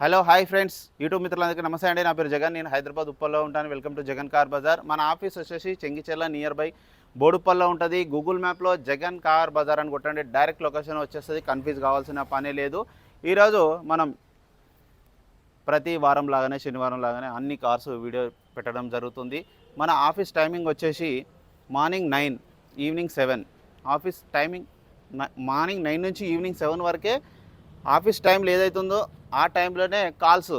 Hello hi friends. YouTube మిత్రులందరికీ నమస్తే అండి. నా పేరు జగన్. నేను హైదరాబాద్ ఉప్పల్లో ఉంటాను. Welcome to Jagan car Bazaar. మన ఆఫీస్ వచ్చేసి చెంగిచెర్ల నియర్ బై బోడుపల్లో ఉంటుంది. గూగుల్ మ్యాప్లో జగన్ కార్ బజార్ అని కొట్టండి. డైరెక్ట్ లొకేషన్ వచ్చేస్తుంది. కన్ఫ్యూజ్ కావాల్సిన పనే లేదు. ఈరోజు మనం ప్రతి వారం లాగానే శనివారం లాగానే అన్ని కార్స్ వీడియో పెట్టడం జరుగుతుంది. మన ఆఫీస్ టైమింగ్ వచ్చేసి morning nine evening seven. Office timing morning nine నుంచి ఈవినింగ్ సెవెన్ వరకే ఆఫీస్ టైం ఏదైతుందో ఆ టైంలోనే కాల్స్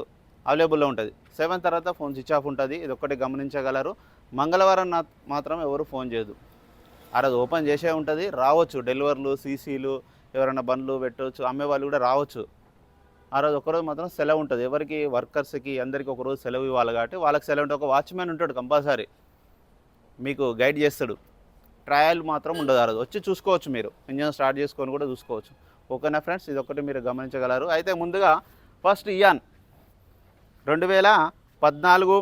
అవైలబుల్లో ఉంటుంది. సెవెన్ తర్వాత ఫోన్ స్విచ్ ఆఫ్ ఉంటుంది. ఇది ఒక్కటి గమనించగలరు. మంగళవారం నా- మాత్రం ఎవరు ఫోన్ చేయదు. ఆ రోజు ఓపెన్ చేసే ఉంటుంది. రావచ్చు. డెలివర్లు సీసీలు ఎవరైనా బండ్లు పెట్టవచ్చు అమ్మే వాళ్ళు కూడా రావచ్చు. ఆ రోజు ఒకరోజు మాత్రం సెలవు ఉంటుంది. ఎవరికి వర్కర్స్కి అందరికీ ఒక రోజు సెలవు ఇవ్వాలి కాబట్టి వాళ్ళకి సెలవు ఉంటే ఒక వాచ్మెన్ ఉంటాడు కంపల్సరీ. మీకు గైడ్ చేస్తాడు. ట్రయల్ మాత్రం ఉండదు ఆ రోజు వచ్చి చూసుకోవచ్చు మీరు. ఇంజన్ స్టార్ట్ చేసుకొని కూడా చూసుకోవచ్చు. ఓకేనా ఫ్రెండ్స్? ఇది ఒకటి మీరు గమనించగలరు. అయితే ముందుగా ఫస్ట్ ఇయాన్. రెండు వేల పద్నాలుగు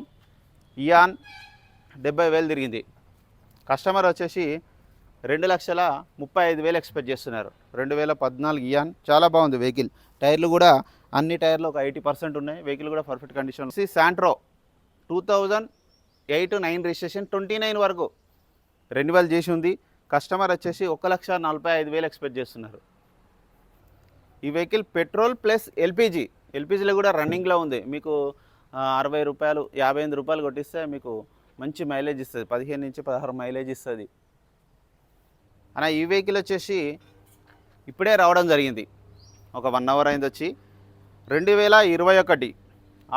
ఇయాన్ డెబ్బై వేలు తిరిగింది. కస్టమర్ వచ్చేసి రెండు లక్షల ముప్పై ఐదు వేలు ఎక్స్పెక్ట్ చేస్తున్నారు. రెండు వేల పద్నాలుగు ఇయాన్ చాలా బాగుంది వెహికల్. టైర్లు కూడా అన్ని టైర్లు ఒక ఎయిటీ పర్సెంట్ ఉన్నాయి. వెహికల్ కూడా perfect condition C Santro two thousand eight nine registration twenty nine వరకు రెన్యువల్ చేసి ఉంది. కస్టమర్ వచ్చేసి ఒక లక్ష నలభై ఐదు వేలు ఎక్స్పెక్ట్ చేస్తున్నారు. ఈ వెహికల్ పెట్రోల్ ప్లస్ ఎల్పిజి ఎల్పిజిలో కూడా రన్నింగ్లో ఉంది. మీకు అరవై రూపాయలు యాభై ఎనిమిది రూపాయలు కొట్టిస్తే మీకు మంచి మైలేజ్ ఇస్తుంది. పదిహేను నుంచి పదహారు మైలేజ్ ఇస్తుంది. అలా ఈ వెహికల్ వచ్చేసి ఇప్పుడే రావడం జరిగింది. ఒక వన్ అవర్ అయింది వచ్చి రెండు వేల ఇరవై ఒకటి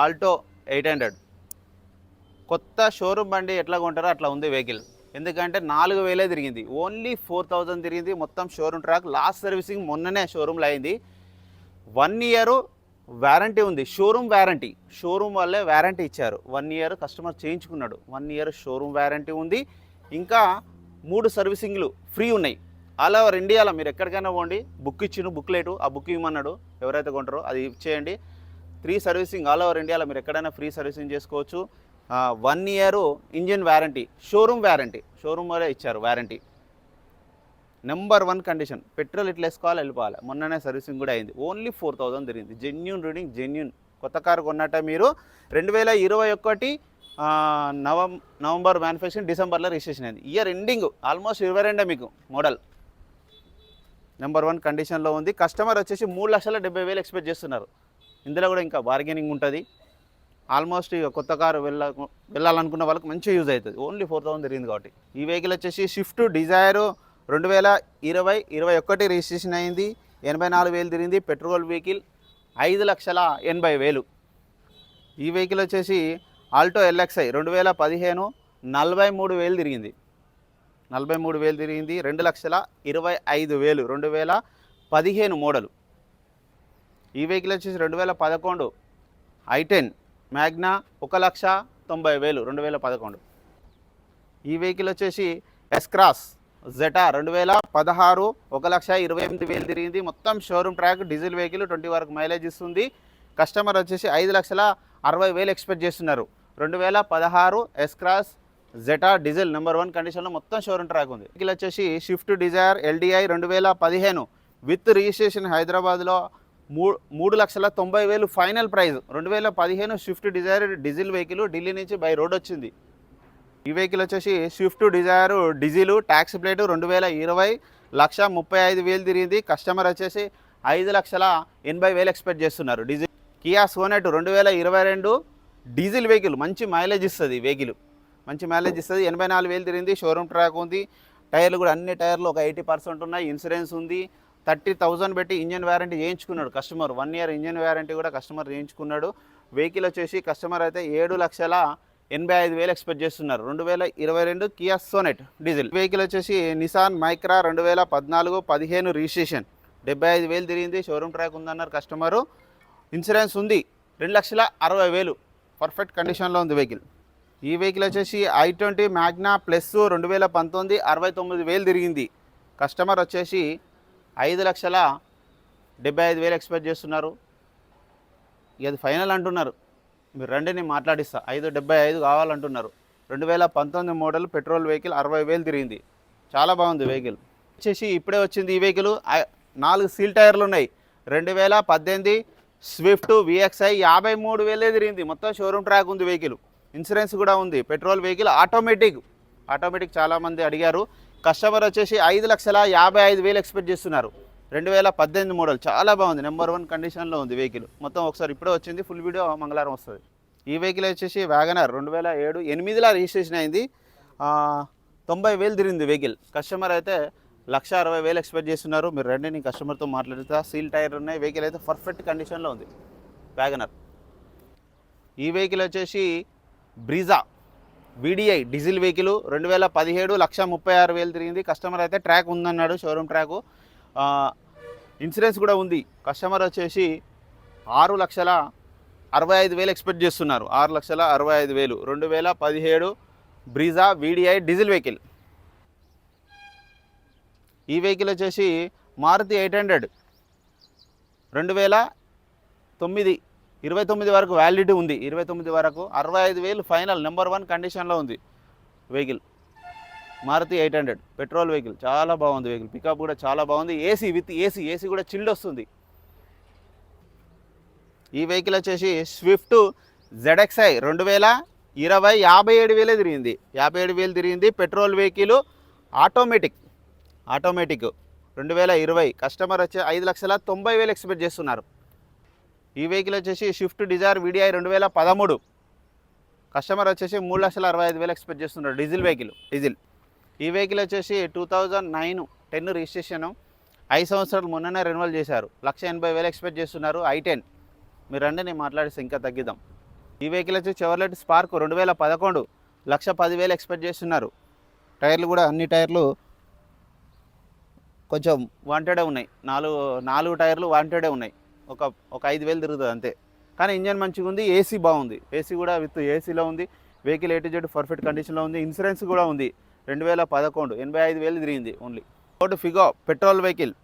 ఆల్టో ఎయిట్ హండ్రెడ్. కొత్త షోరూమ్ బండి ఎట్లా కొంటారో అట్లా ఉంది వెహికల్. ఎందుకంటే నాలుగు వేలే తిరిగింది. ఓన్లీ ఫోర్ థౌజండ్ తిరిగింది. మొత్తం షోరూమ్ ట్రాక్ లాస్ట్ సర్వీసింగ్ మొన్ననే షోరూమ్లో అయింది. వన్ ఇయరు వారంటీ ఉంది. Showroom warranty. షోరూమ్ వాళ్ళే వారంటీ ఇచ్చారు. వన్ ఇయర్ కస్టమర్ చేయించుకున్నాడు. వన్ ఇయర్ షోరూమ్ వారంటీ ఉంది. ఇంకా మూడు సర్వీసింగ్లు ఫ్రీ ఉన్నాయి. ఆల్ ఓవర్ ఇండియాలో మీరు ఎక్కడికైనా పోండి. బుక్ ఇచ్చిన బుక్ లేటు. ఆ బుక్ ఇవ్వమన్నాడు. ఎవరైతే కొంటారో అది ఇచ్చేయండి. త్రీ సర్వీసింగ్ ఆల్ ఓవర్ ఇండియాలో మీరు ఎక్కడైనా ఫ్రీ సర్వీసింగ్ చేసుకోవచ్చు. One year engine warranty. Showroom warranty. Showroom వాళ్ళే ఇచ్చారు warranty. Number one condition petrol ఇట్లా వేసుకోవాలి వెళ్ళిపోవాలి. మొన్ననే సర్వీసింగ్ కూడా అయింది. ఓన్లీ ఫోర్ థౌజండ్ తిరిగింది. జెన్యున్ రీడింగ్ జెన్యున్ కొత్త కారు కొన్నట్ట మీరు రెండు వేల ఇరవై ఒకటి నవం నవంబర్ మ్యానుఫ్యాక్చరింగ్ డిసెంబర్లో రిజిస్ట్రేషన్ అయింది. ఇయర్ ఎండింగ్ ఆల్మోస్ట్ ఇరవై రెండే మీకు మోడల్ నెంబర్ వన్ కండిషన్లో ఉంది. కస్టమర్ వచ్చేసి మూడు లక్షల డెబ్బై వేలు ఎక్స్పెక్ట్ చేస్తున్నారు. ఇందులో కూడా ఇంకా బార్గెనింగ్ ఉంటుంది. ఆల్మోస్ట్ ఇక కొత్త కారు వెళ్ళ వెళ్ళాలనుకున్న వాళ్ళకి మంచిగా యూజ్ అవుతుంది. ఓన్లీ ఫోర్ థౌసండ్ తిరిగింది కాబట్టి. ఈ వెహికల్ వచ్చేసి స్విఫ్ట్ డిజైర్ రెండు వేల ఇరవై ఇరవై ఒకటి రిజిస్ట్రేషన్ అయింది ఎనభై నాలుగు వేలు తిరిగింది పెట్రోల్ వెహికల్ ఐదు లక్షల ఎనభై వేలు. ఈ వెహికల్ వచ్చేసి ఆల్టో ఎల్ఎక్స్ఐ రెండు వేల పదిహేను నలభై మూడు వేలు తిరిగింది. నలభై మూడు వేలు తిరిగింది రెండు లక్షల ఇరవై ఐదు వేలు రెండు వేల పదిహేను మోడలు. ఈ వెహికల్ వచ్చేసి రెండు వేల పదకొండు ఐ టెన్ మ్యాగ్నా ఒక లక్ష తొంభై వేలు రెండు వేల పదకొండు. ఈ వెహికల్ వచ్చేసి ఎస్క్రాస్ జెటా రెండు వేల పదహారు ఒక లక్ష ఇరవై ఎనిమిది వేలు తిరిగింది. మొత్తం showroom track diesel vehicle twenty వరకు మైలేజ్ ఇస్తుంది. కస్టమర్ వచ్చేసి ఐదు లక్షల అరవై వేలు ఎక్స్పెక్ట్ చేస్తున్నారు. రెండు వేల పదహారు S Cross Zeta diesel number one కండిషన్లో మొత్తం షోరూమ్ ట్రాక్ ఉంది. వెహికల్ వచ్చేసి షిఫ్ట్ డిజైర్ ఎల్డిఐ రెండు వేల పదిహేను విత్ రిజిస్ట్రేషన్ హైదరాబాద్లో మూడు మూడు లక్షల తొంభై వేలు ఫైనల్ ప్రైజ్ రెండు వేల పదిహేను Swift Dzire diesel vehicle Delhi నుంచి బై రోడ్ వచ్చింది. ఈ వెహికల్ వచ్చేసి Swift Dzire diesel tax plate రెండు వేల ఇరవై లక్ష ముప్పై ఐదు వేలు తిరిగింది. కస్టమర్ వచ్చేసి ఐదు లక్షల ఎనభై వేలు ఎక్స్పెక్ట్ చేస్తున్నారు. డీజిల్ కియా సోనెట్ రెండు వేల ఇరవై రెండు డీజిల్ వెహికల్ మంచి మైలేజ్ ఇస్తుంది వెహికల్. మంచి మైలేజ్ ఇస్తుంది. ఎనభై నాలుగు వేలు తిరిగింది. షోరూమ్ ట్రాక్ ఉంది. టైర్లు కూడా అన్ని టైర్లు ఒక ఎయిటీ పర్సెంట్ ఉన్నాయి. ఇన్సూరెన్స్ ఉంది. థర్టీ థౌజండ్ పెట్టి engine warranty చేయించుకున్నాడు customer. One year engine warranty కూడా కస్టమర్ చేయించుకున్నాడు. వెహికల్ వచ్చేసి కస్టమర్ అయితే ఏడు లక్షల ఎనభై ఐదు వేలు ఎక్స్పెక్ట్ చేస్తున్నారు. రెండు వేల ఇరవై రెండు కియా సోనెట్ డీజిల్. వెహికల్ వచ్చేసి నిసాన్ మైక్రా రెండు వేల పద్నాలుగు పదిహేను రిజిస్ట్రేషన్. డెబ్బై ఐదు వేలు తిరిగింది. షోరూమ్ ట్రాక్ ఉందన్నారు కస్టమరు. ఇన్సూరెన్స్ ఉంది. రెండు లక్షల అరవై వేలు. పర్ఫెక్ట్ కండిషన్లో ఉంది వెహికల్ ఈ వెహికల్ వచ్చేసి ఐ ట్వంటీ మ్యాగ్నా ప్లస్ రెండు వేల పంతొమ్మిది అరవై తొమ్మిది వేలు తిరిగింది. కస్టమర్ వచ్చేసి ఐదు లక్షల డెబ్బై ఐదు వేలు ఎక్స్పెక్ట్ చేస్తున్నారు. ఇది ఫైనల్ అంటున్నారు. మీరు రండి నేను మాట్లాడిస్తా. ఐదు డెబ్బై ఐదు కావాలంటున్నారు. రెండు వేల పంతొమ్మిది మోడల్ పెట్రోల్ వెహికల్ అరవై వేలు తిరిగింది. చాలా బాగుంది వెహికల్. వచ్చేసి ఇప్పుడే వచ్చింది ఈ వెహికల్. నాలుగు సీల్ టైర్లు ఉన్నాయి. రెండు వేల పద్దెనిమిది స్విఫ్ట్ విఎక్స్ఐ యాభై మూడు వేలే తిరిగింది. మొత్తం షోరూమ్ ట్రాక్ ఉంది వెహికల్. ఇన్సూరెన్స్ కూడా ఉంది. Petrol vehicle automatic. ఆటోమేటిక్ చాలామంది అడిగారు. కస్టమర్ వచ్చేసి ఐదు లక్షల యాభై ఐదు వేలు ఎక్స్పెక్ట్ చేస్తున్నారు. రెండు వేల పద్దెనిమిది మోడల్ చాలా బాగుంది. నెంబర్ వన్ కండిషన్లో ఉంది వెహికల్ మొత్తం ఒకసారి ఇప్పుడే వచ్చింది ఫుల్ వీడియో మంగళవారం వస్తుంది. ఈ వెహికల్ వచ్చేసి వ్యాగనర్ రెండు వేల ఏడు ఎనిమిదిలో రిజిస్ట్రేషన్ అయింది. తొంభై వేలు తిరిగింది వెహికల్ కస్టమర్ అయితే లక్ష అరవై వేలు ఎక్స్పెక్ట్ చేస్తున్నారు. మీరు రండి నేను కస్టమర్తో మాట్లాడుతా. సీల్ టైర్ ఉన్నాయి. వెహికల్ అయితే పర్ఫెక్ట్ కండిషన్లో ఉంది. వ్యాగనర్ ఈ వెహికల్ వచ్చేసి బ్రీజా వీడిఐ డీజిల్ వెహికల్ రెండు వేల పదిహేడు లక్ష ముప్పై ఆరు వేలు తిరిగింది. కస్టమర్ అయితే ట్రాక్ ఉందన్నాడు షోరూమ్ ట్రాకు ఇన్సూరెన్స్ కూడా ఉంది. కస్టమర్ వచ్చేసి ఆరు లక్షల అరవై ఐదు వేలు ఎక్స్పెక్ట్ చేస్తున్నారు. ఆరు లక్షల అరవై ఐదు వేలు. రెండు వేల పదిహేడు బ్రీజా వీడిఐ డీజిల్ వెహికల్. ఈ వెహికల్ వచ్చేసి మారుతి ఎయిట్ హండ్రెడ్. రెండు వేల తొమ్మిది ఇరవై తొమ్మిది వరకు వ్యాలిడిటీ ఉంది. ఇరవై తొమ్మిది వరకు అరవై ఐదు వేలు ఫైనల్ నెంబర్ వన్ కండిషన్లో ఉంది vehicle. Maruti eight hundred. Petrol vehicle చాలా బాగుంది వెహికల్. పికప్ కూడా చాలా బాగుంది. ఏసీ విత్ ఏసీ ఏసీ కూడా చిల్డ్ వస్తుంది. ఈ వెహికల్ వచ్చేసి స్విఫ్ట్ జెడెక్స్ఐ రెండు వేల ఇరవై యాభై ఏడు వేలే తిరిగింది. యాభై ఏడు వేలు తిరిగింది. Petrol vehicle automatic. ఆటోమేటిక్ రెండు వేల ఇరవై. కస్టమర్ వచ్చి ఐదు లక్షల తొంభై వేలు ఎక్స్పెక్ట్ చేస్తున్నారు. ఈ వెహికల్ వచ్చేసి స్విఫ్ట్ డిజైర్ వీడిఐ రెండు వేల పదమూడు. కస్టమర్ వచ్చేసి మూడు లక్షల అరవై ఐదు వేలు ఎక్స్పెక్ట్ చేస్తున్నారు. Diesel vehicle. డీజిల్. ఈ వెహికల్ వచ్చేసి two thousand nine ten registration ఐదు సంవత్సరాలు మొన్ననే రెన్యువల్ చేశారు. లక్ష ఎనభై వేలు ఎక్స్పెక్ట్ చేస్తున్నారు ఐ టెన్. మీరు రండి నేను మాట్లాడిస్తే ఇంకా తగ్గిద్దాం. ఈ వెహికల్ వచ్చి చెవర్లెట్ స్పార్క్ రెండు వేల పదకొండు లక్ష పదివేలు ఎక్స్పెక్ట్ చేస్తున్నారు. టైర్లు కూడా అన్ని టైర్లు కొంచెం వాంటెడే ఉన్నాయి. నాలుగు నాలుగు టైర్లు వాంటెడే ఉన్నాయి. ఒక ఒక ఐదు వేలు తిరుగుతుంది అంతే. కానీ ఇంజన్ మంచిగా ఉంది ఏసీ బాగుంది. ఏసీ కూడా విత్ ఏసీలో ఉంది. Vehicle A to Z perfect కండిషన్లో ఉంది. ఇన్సూరెన్స్ కూడా ఉంది. రెండు వేల పదకొండు ఎనభై ఐదు వేలు తిరిగింది only Ford Figo petrol vehicle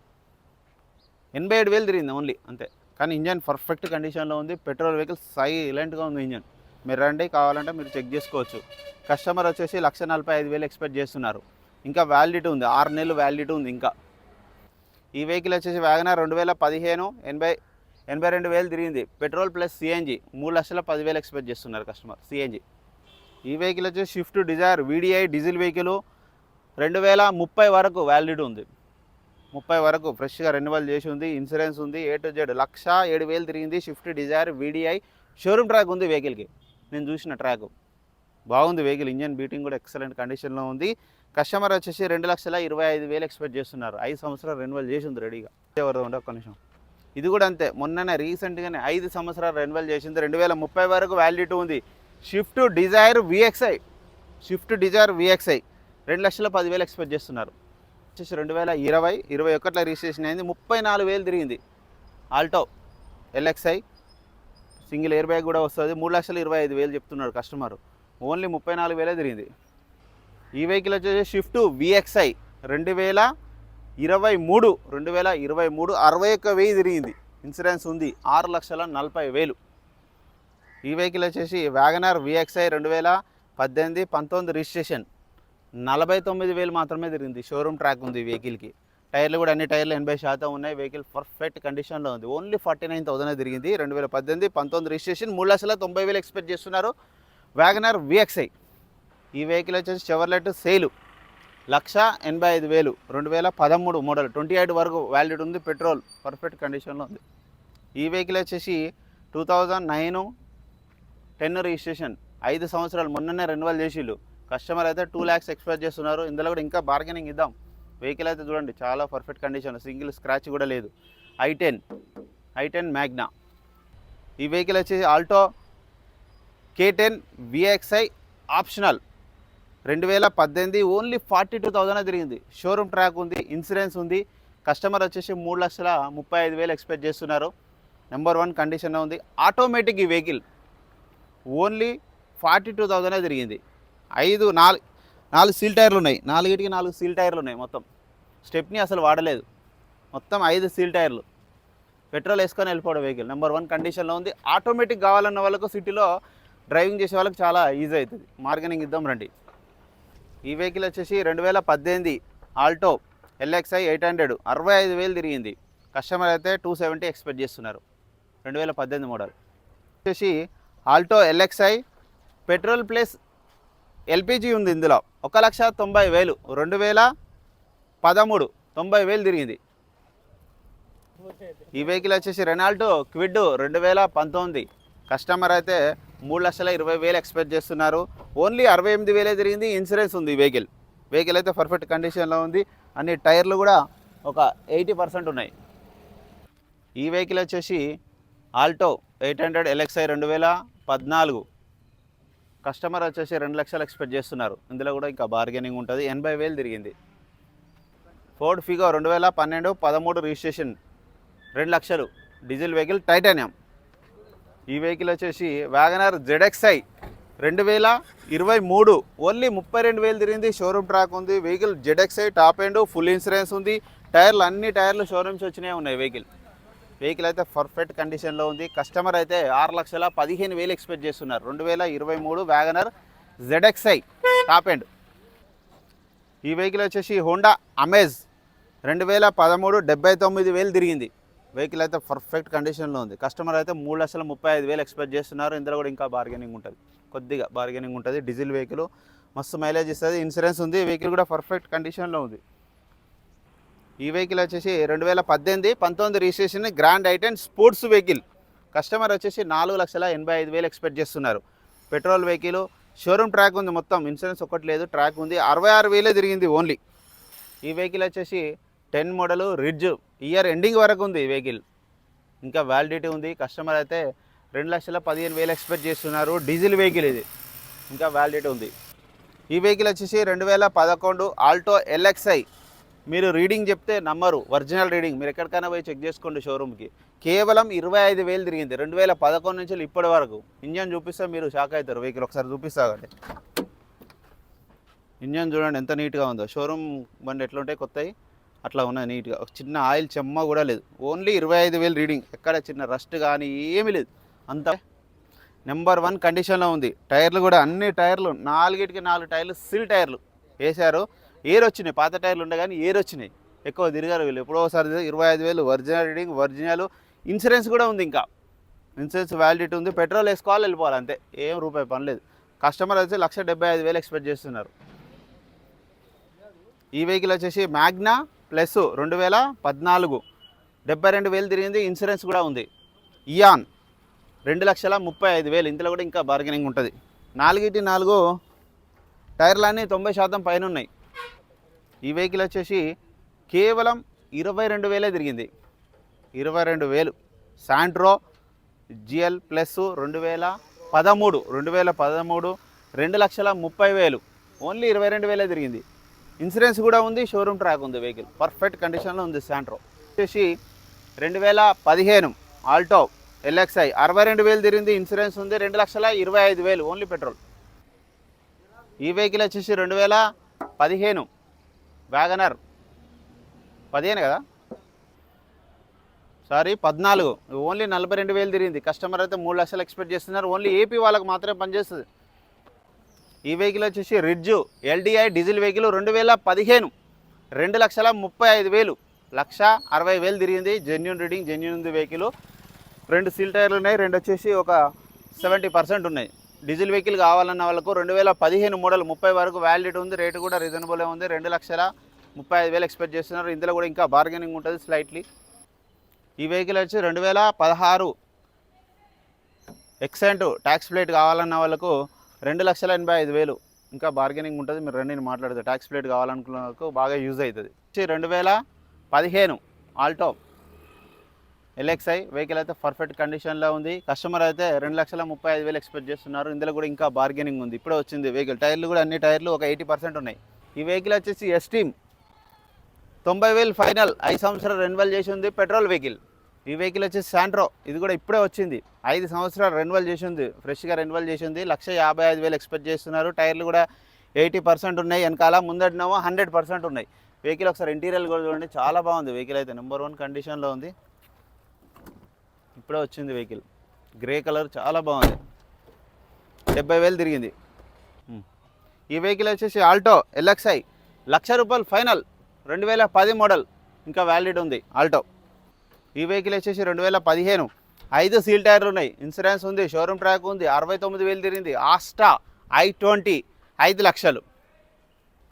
ఎనభై ఏడు వేలు తిరిగింది ఓన్లీ అంతే. కానీ ఇంజన్ పర్ఫెక్ట్ కండిషన్లో ఉంది పెట్రోల్ వెహికల్ సైలెంట్గా ఉంది ఇంజన్. మీరు రండి కావాలంటే మీరు చెక్ చేసుకోవచ్చు. కస్టమర్ వచ్చేసి లక్ష నలభై ఐదు వేలు ఎక్స్పెక్ట్ చేస్తున్నారు. ఇంకా వ్యాలిడిటీ ఉంది ఆరు నెలలు వ్యాలిడిటీ ఉంది ఇంకా. ఈ వెహికల్ వచ్చేసి వ్యాగనర్ రెండు వేల పదిహేను ఎనభై ఎనభై రెండు వేలు తిరిగింది. పెట్రోల్ ప్లస్ సిఎన్జి మూడు లక్షల పదివేలు ఎక్స్పెక్ట్ చేస్తున్నారు కస్టమర్ సిఎన్జి ఈ వెహికల్ వచ్చి Swift Dzire VDI diesel vehicle రెండు వేల ముప్పై వరకు వ్యాలిడిటీ ఉంది. ముప్పై వరకు ఫ్రెష్గా రెన్యువల్ చేసి ఉంది ఇన్సూరెన్స్ ఉంది ఏ టు జెడ్ లక్ష ఏడు వేలు తిరిగింది Swift Dzire VDI showroom track ఉంది వెహికల్కి నేను చూసిన ట్రాక్ బాగుంది వెహికల్ ఇంజన్ బీటింగ్ కూడా ఎక్సలెంట్ కండిషన్లో ఉంది. కస్టమర్ వచ్చేసి రెండు లక్షల ఇరవై ఐదు వేలు ఎక్స్పెక్ట్ చేస్తున్నారు. ఐదు సంవత్సరాలు రెన్యువల్ చేసి ఉంది రెడీగా ఎవరిదో ఉండే ఒక్క నిమిషం. ఇది కూడా అంతే. మొన్ననే రీసెంట్గానే ఐదు సంవత్సరాలు రెన్యువల్ చేసింది రెండు వేల ముప్పై వరకు వ్యాలిడిటీ ఉంది. Swift Dzire VXI Swift Dzire VXI. రెండు లక్షల పదివేలు ఎక్స్పెక్ట్ చేస్తున్నారు. వచ్చేసి రెండు వేల ఇరవై ఇరవై ఒకటిలో రిజిస్ట్రేషన్ అయింది. ముప్పై నాలుగు వేలు తిరిగింది. Alto LXI. Single airbag కూడా వస్తుంది. మూడు లక్షల ఇరవై ఐదు వేలు చెప్తున్నాడు కస్టమర్. ఓన్లీ ముప్పై నాలుగు వేలే తిరిగింది. ఈ వెహికల్ వచ్చేసి షిఫ్ట్ విఎక్స్ఐ. రెండు వేల ఇరవై మూడు రెండు వేల ఇరవై మూడు అరవై ఒక్క వెయ్యి తిరిగింది. ఇన్సూరెన్స్ ఉంది. ఆరు లక్షల నలభై వేలు. ఈ వెహికల్ వచ్చేసి వ్యాగనార్ విఎక్స్ఐ రెండు వేల పద్దెనిమిది పంతొమ్మిది రిజిస్ట్రేషన్. నలభై తొమ్మిది వేలు మాత్రమే తిరిగింది. షోరూమ్ ట్రాక్ ఉంది ఈ వెహికల్కి. టైర్లు కూడా అన్ని టైర్లు ఎనభై శాతం ఉన్నాయి. వెహికల్ పర్ఫెక్ట్ కండిషన్లో ఉంది. ఓన్లీ ఫార్టీ నైన్ థౌసండ్ తిరిగింది. రెండు వేల పద్దెనిమిది పంతొమ్మిది రిజిస్ట్రేషన్. మూడు లక్షల తొంభై వేలు ఎక్స్పెక్ట్ చేస్తున్నారు వ్యాగనార్ విఎక్స్ఐ ఈ వెహికల్ వచ్చేసి చెవర్లెట్ సేలు లక్ష ఎనభై ఐదు వేలు. రెండు వేల పదమూడు మోడల్. ట్వంటీ ఎయిట్ వరకు వ్యాలిడ్ ఉంది. పెట్రోల్ పర్ఫెక్ట్ కండిషన్లో ఉంది. ఈ వెహికల్ వచ్చేసి two thousand nine ten registration ఐదు సంవత్సరాలు. మొన్ననే రెన్యువల్ చేసిళ్ళు. కస్టమర్ అయితే టూ ల్యాక్స్ ఎక్స్పెక్ట్ చేస్తున్నారు. ఇందులో కూడా ఇంకా బార్గెనింగ్ ఇద్దాం. వెహికల్ అయితే చూడండి చాలా పర్ఫెక్ట్ కండిషన్. సింగిల్ స్క్రాచ్ కూడా లేదు. I ten i ten Magna. ఈ వెహికల్ వచ్చేసి Alto K ten VXI optional. రెండు వేల పద్దెనిమిది ఓన్లీ ఫార్టీ టూ థౌజండ్ తిరిగింది. షోరూమ్ ట్రాక్ ఉంది ఇన్సూరెన్స్ ఉంది. కస్టమర్ వచ్చేసి మూడు లక్షల ముప్పై ఐదు వేలు ఎక్స్పెక్ట్ చేస్తున్నారు. నెంబర్ వన్ కండిషన్లో ఉంది. ఆటోమేటిక్ ఈ వెహికల్ ఓన్లీ ఫార్టీ టూ థౌజండే తిరిగింది. ఐదు నాలుగు నాలుగు సీల్ టైర్లు ఉన్నాయి. నాలుగిటికి నాలుగు సీల్ టైర్లు ఉన్నాయి మొత్తం. స్టెప్ని అసలు వాడలేదు. మొత్తం ఐదు సీల్ టైర్లు. పెట్రోల్ వేసుకొని వెళ్ళిపోవడం వెహికల్. నెంబర్ వన్ కండిషన్లో ఉంది. ఆటోమేటిక్ కావాలన్న వాళ్ళకు సిటీలో డ్రైవింగ్ చేసే వాళ్ళకి చాలా ఈజీ అవుతుంది. మార్గనింగ్ ఇద్దాం రండి. ఈ వెహికల్ వచ్చేసి రెండు వేల పద్దెనిమిది ఆల్టో ఎల్ఎక్స్ఐ ఎయిట్ హండ్రెడ్ అరవై ఐదు వేలు తిరిగింది. కస్టమర్ అయితే టూ సెవెంటీ ఎక్స్పెక్ట్ చేస్తున్నారు. రెండు వేల పద్దెనిమిది మోడల్ వచ్చేసి Alto LXI petrol plus LPG ఉంది ఇందులో. ఒక లక్ష తొంభై వేలు రెండు వేల పదమూడు తొంభై వేలు తిరిగింది. ఈ వెహికల్ వచ్చేసి రెనాల్టో క్విడ్ రెండు వేల పంతొమ్మిది. కస్టమర్ అయితే మూడు లక్షల ఇరవై వేలు ఎక్స్పెక్ట్ చేస్తున్నారు. ఓన్లీ అరవై ఎనిమిది వేలే తిరిగింది ఇన్సూరెన్స్ ఉంది ఈ వెహికల్. వెహికల్ అయితే పర్ఫెక్ట్ కండిషన్లో ఉంది. అన్ని టైర్లు కూడా ఒక ఎయిటీ పర్సెంట్ ఉన్నాయి. ఈ వెహికల్ వచ్చేసి ఆల్టో ఎయిట్ హండ్రెడ్ ఎల్ఎక్స్ఐ రెండు వేల పద్నాలుగు. కస్టమర్ వచ్చేసి రెండు లక్షలు ఎక్స్పెక్ట్ చేస్తున్నారు. ఇందులో కూడా ఇంకా బార్గెనింగ్ ఉంటుంది. ఎనభై వేలు తిరిగింది. ఫోర్డ్ ఫిగో రెండు వేల పన్నెండు పదమూడు రిజిస్ట్రేషన్. రెండు లక్షలు. Diesel vehicle Titanium. ఈ వెహికల్ వచ్చేసి వ్యాగనర్ జెడెక్స్ఐ రెండు వేల ఇరవై మూడు. ఓన్లీ ముప్పై రెండు వేలు తిరిగింది. షోరూమ్ ట్రాక్ ఉంది. Vehicle ZXI top end full insurance ఉంది. టైర్లు అన్ని టైర్లు షోరూమ్స్ వచ్చినాయి ఉన్నాయి వెహికల్. వెహికల్ అయితే పర్ఫెక్ట్ కండిషన్లో ఉంది. కస్టమర్ అయితే ఆరు లక్షల పదిహేను వేలు ఎక్స్పెక్ట్ చేస్తున్నారు. రెండు వేల ఇరవై మూడు వ్యాగనర్ జెడ్ఎక్స్ఐ టాప్ ఎండ్. ఈ వెహికల్ వచ్చేసి హోండా అమేజ్ రెండు వేల పదమూడు డెబ్బై తొమ్మిది వేలు తిరిగింది. వెహికల్ అయితే పర్ఫెక్ట్ కండిషన్లో ఉంది. కస్టమర్ అయితే మూడు లక్షల ముప్పై ఐదు వేలు ఎక్స్పెక్ట్ చేస్తున్నారు. ఇందులో కూడా ఇంకా బార్గెనింగ్ ఉంటుంది. కొద్దిగా బార్గెనింగ్ ఉంటుంది. డీజిల్ వెహికల్ మస్తు మైలేజ్ ఇస్తుంది. ఇన్సూరెన్స్ ఉంది. వెహికల్ కూడా పర్ఫెక్ట్ కండిషన్లో ఉంది. ఈ వెహికల్ వచ్చేసి రెండు వేల పద్దెనిమిది పంతొమ్మిది registration grand i ten sports vehicle. Customer వచ్చేసి నాలుగు లక్షల ఎనభై ఐదు వేలు ఎక్స్పెక్ట్ చేస్తున్నారు. పెట్రోల్ వెహికల్ షోరూమ్ ట్రాక్ ఉంది మొత్తం ఇన్సూరెన్స్ ఒక్కటి లేదు ట్రాక్ ఉంది అరవై ఆరు వేలే తిరిగింది ఓన్లీ. ఈ వెహికల్ వచ్చేసి టెన్ మోడల్ రిడ్జ్ ఇయర్ ఎండింగ్ వరకు ఉంది ఈ వెహికల్. ఇంకా వ్యాలిడిటీ ఉంది కస్టమర్ అయితే రెండు లక్షల పదిహేను వేలు ఎక్స్పెక్ట్ చేస్తున్నారు డీజిల్ వెహికల్ ఇది. ఇంకా వ్యాలిడిటీ ఉంది. ఈ వెహికల్ వచ్చేసి రెండు వేల పదకొండు ఆల్టో ఎల్ఎక్స్ఐ మీరు రీడింగ్ చెప్తే నమ్మరు. ఒరిజినల్ రీడింగ్ మీరు ఎక్కడికైనా పోయి చెక్ చేసుకోండి షోరూమ్కి కేవలం ఇరవై ఐదు వేలు తిరిగింది. రెండు వేల పదకొండు నుంచి ఇప్పటి వరకు. ఇంజన్ చూపిస్తే మీరు షాక్ అవుతారు. వెహికల్ ఒకసారి చూపిస్తాగండి ఇంజన్ చూడండి ఎంత నీట్గా ఉందో. షోరూమ్ బండి ఎట్లుంటాయి? కొత్తవి? అట్లా ఉన్నాయి నీట్గా. ఒక చిన్న ఆయిల్ చెమ్మ కూడా లేదు. ఓన్లీ ఇరవై ఐదు వేలు రీడింగ్ ఎక్కడ చిన్న రస్ట్ కానీ ఏమీ లేదు. అంత నెంబర్ వన్ కండిషన్లో ఉంది. టైర్లు కూడా అన్ని టైర్లు నాలుగిటికి నాలుగు టైర్లు సిల్ టైర్లు వేశారు. ఏర్ వచ్చినాయి పాత టైర్లు ఉండే కానీ ఏర్ వచ్చినాయి ఎక్కువ తిరిగారు వీళ్ళు. ఎప్పుడో ఒకసారి ఇరవై ఐదు వేలు ఒరిజినల్ రీడింగ్ ఒరిజినల్ ఇన్సూరెన్స్ కూడా ఉంది ఇంకా. ఇన్సూరెన్స్ వ్యాలిడిటీ ఉంది. పెట్రోల్ వేసుకోవాలి వెళ్ళిపోవాలి అంతే. ఏం రూపాయి పని లేదు. కస్టమర్ వచ్చి లక్ష డెబ్బై ఐదు వేలు ఎక్స్పెక్ట్ చేస్తున్నారు. ఈ వెహికల్ వచ్చేసి మ్యాగ్నా ప్లస్ రెండు వేల పద్నాలుగు. డెబ్బై రెండు వేలు తిరిగింది ఇన్సూరెన్స్ కూడా ఉంది. ఇయాన్ రెండు లక్షల ముప్పై ఐదు వేలు. ఇందులో కూడా ఇంకా బార్గెనింగ్ ఉంటుంది. నాలుగిటి నాలుగు టైర్లన్నీ తొంభై శాతం పైన ఉన్నాయి. ఈ వెహికల్ వచ్చేసి కేవలం ఇరవై రెండు వేలే తిరిగింది. ఇరవై రెండు వేలు. శాంట్రో జిఎల్ ప్లస్ రెండు వేల పదమూడు. రెండు వేల పదమూడు రెండు లక్షల ముప్పై వేలు. ఓన్లీ ఇరవై రెండు వేలే తిరిగింది. ఇన్సూరెన్స్ కూడా ఉంది షోరూమ్ ట్రాక్ ఉంది వెహికల్. పర్ఫెక్ట్ కండిషన్లో ఉంది శాంట్రో వచ్చేసి రెండు వేల పదిహేను ఆల్టో ఎల్ఎక్స్ఐ. అరవై రెండు వేలు తిరిగింది ఇన్సూరెన్స్ ఉంది రెండు లక్షల ఇరవై ఐదు వేలు ఓన్లీ పెట్రోల్. ఈ వెహికల్ వచ్చేసి రెండు వేల పదిహేను. వ్యాగనర్ పదిహేను కదా? సారీ పద్నాలుగు. ఓన్లీ నలభై రెండు వేలు తిరిగింది. కస్టమర్ అయితే మూడు లక్షలు ఎక్స్పెక్ట్ చేస్తున్నారు. ఓన్లీ ఏపీ వాళ్ళకి మాత్రమే పనిచేస్తుంది. ఈ వెహికల్ వచ్చేసి రిడ్జు ఎల్డిఐ డీజిల్ వెహికల్ రెండు వేల పదిహేను. రెండు లక్షల ముప్పై ఐదు వేలు. లక్ష అరవై వేలు తిరిగింది. జెన్యున్ రీడింగ్ జెన్యున్ ఉంది వెహికల్ రెండు సీల్ టైర్లు ఉన్నాయి. రెండు వచ్చేసి ఒక సెవెంటీ పర్సెంట్ ఉన్నాయి. డీజిల్ వెహికల్ కావాలన్న వాళ్ళకు రెండు వేల పదిహేను మోడల్ ముప్పై వరకు వ్యాలిడిటీ ఉంది రేటు కూడా రీజనబులే ఉంది. రెండు లక్షల ముప్పై ఐదు వేలు ఎక్స్పెక్ట్ చేస్తున్నారు. ఇందులో కూడా ఇంకా బార్గెనింగ్ ఉంటుంది స్లైట్లీ. ఈ వెహికల్ వచ్చి రెండు వేల పదహారు ఎక్సెంట్ ట్యాక్స్ ప్లేట్ కావాలన్న వాళ్ళకు రెండు లక్షల ఎనభై ఐదు వేలు. ఇంకా బార్గెనింగ్ ఉంటుంది. మీరు రెండు మాట్లాడితే ట్యాక్స్ ప్లేట్ కావాలనుకున్న వాళ్ళకు బాగా యూజ్ అవుతుంది. వచ్చి రెండు వేల పదిహేను ఆల్టో ఎల్ఎక్స్ఐ వెహికల్ అయితే పర్ఫెక్ట్ కండిషన్లో ఉంది. కస్టమర్ అయితే రెండు లక్షల ముప్పై ఐదు వేలు ఎక్స్పెక్ట్ చేస్తున్నారు. ఇందులో కూడా ఇంకా బార్గెనింగ్ ఉంది. ఇప్పుడే వచ్చింది వెహికల్ టైర్లు కూడా అన్ని టైర్లు ఒక ఎయిటీ పర్సెంట్ ఉన్నాయి. ఈ వెహికల్ వచ్చేసి ఎస్టీమ్ తొంభై వేలు ఫైనల్ ఐదు సంవత్సరాలు రెన్యువల్ చేసి ఉంది పెట్రోల్ వెహికల్ ఈ వెహికల్ వచ్చేసి శాంట్రో ఇది కూడా ఇప్పుడే వచ్చింది. ఐదు సంవత్సరాలు రెన్యువల్ చేసి ఉంది. ఫ్రెష్గా రెన్యువల్ చేసి ఉంది. లక్ష యాభై ఐదు వేలు ఎక్స్పెక్ట్ చేస్తున్నారు. టైర్లు కూడా ఎయిటీ పర్సెంట్ ఉన్నాయి. వెనకాల ముందటినేమో హండ్రెడ్ పర్సెంట్ ఉన్నాయి. వెహికల్ ఒకసారి ఇంటీరియర్ కూడా చూడండి. చాలా బాగుంది. వెహికల్ అయితే నెంబర్ వన్ కండిషన్లో ఉంది. ఇప్పుడే వచ్చింది వెహికల్. గ్రే కలర్ చాలా బాగుంది. డెబ్బై వేలు తిరిగింది. ఈ వెహికల్ వచ్చేసి ఆల్టో ఎల్ఎక్స్ఐ. లక్ష రూపాయలు ఫైనల్. రెండు వేల పది మోడల్. ఇంకా వ్యాలిడ్ ఉంది ఆల్టో. ఈ వెహికల్ వచ్చేసి రెండు వేల పదిహేను. ఐదు సీల్ టైర్లు ఉన్నాయి. ఇన్సూరెన్స్ ఉంది షోరూమ్ ట్రాక్ ఉంది అరవై తొమ్మిది వేలు తిరిగింది. ఆస్టా ఐ ట్వంటీ ఐదు లక్షలు.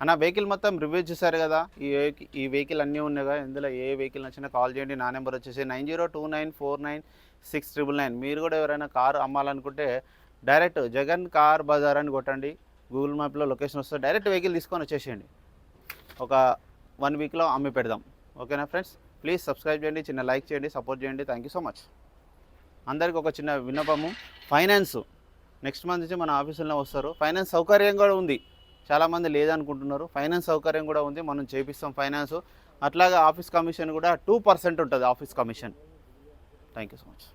అన్న వెహికల్ మొత్తం రివ్యూ చూసారు కదా? ఈ వెహికల్ ఈ వెహికల్ అన్నీ ఉన్నాయి కదా? ఇందులో ఏ వెహికల్ నచ్చినా కాల్ చేయండి. నా నెంబర్ వచ్చేసి nine zero two nine four nine six triple nine. మీరు కూడా ఎవరైనా కార్ అమ్మాలనుకుంటే డైరెక్ట్ జగన్ కార్ బజార్ అని కొట్టండి. గూగుల్ మ్యాప్లో లొకేషన్ వస్తే డైరెక్ట్ వెహికల్ తీసుకొని వచ్చేసేయండి. ఒక వన్ వీక్లో అమ్మి పెడదాం. ఓకేనా ఫ్రెండ్స్? ప్లీజ్ సబ్స్క్రైబ్ చేయండి చిన్న లైక్ చేయండి సపోర్ట్ చేయండి. Thank you so much. అందరికి ఒక చిన్న విన్నపము. ఫైనాన్స్. నెక్స్ట్ మంత్ నుంచి మన ఆఫీసులో వస్తారు. ఫైనాన్స్ సౌకర్యం కూడా ఉంది. చాలామంది లేదనుకుంటున్నారు. ఫైనాన్స్ సౌకర్యం కూడా ఉంది. మనం చేపిస్తాం ఫైనాన్స్. అట్లాగే ఆఫీస్ కమిషన్ కూడా టూ పర్సెంట్ ఉంటుంది office commission. Thank you so much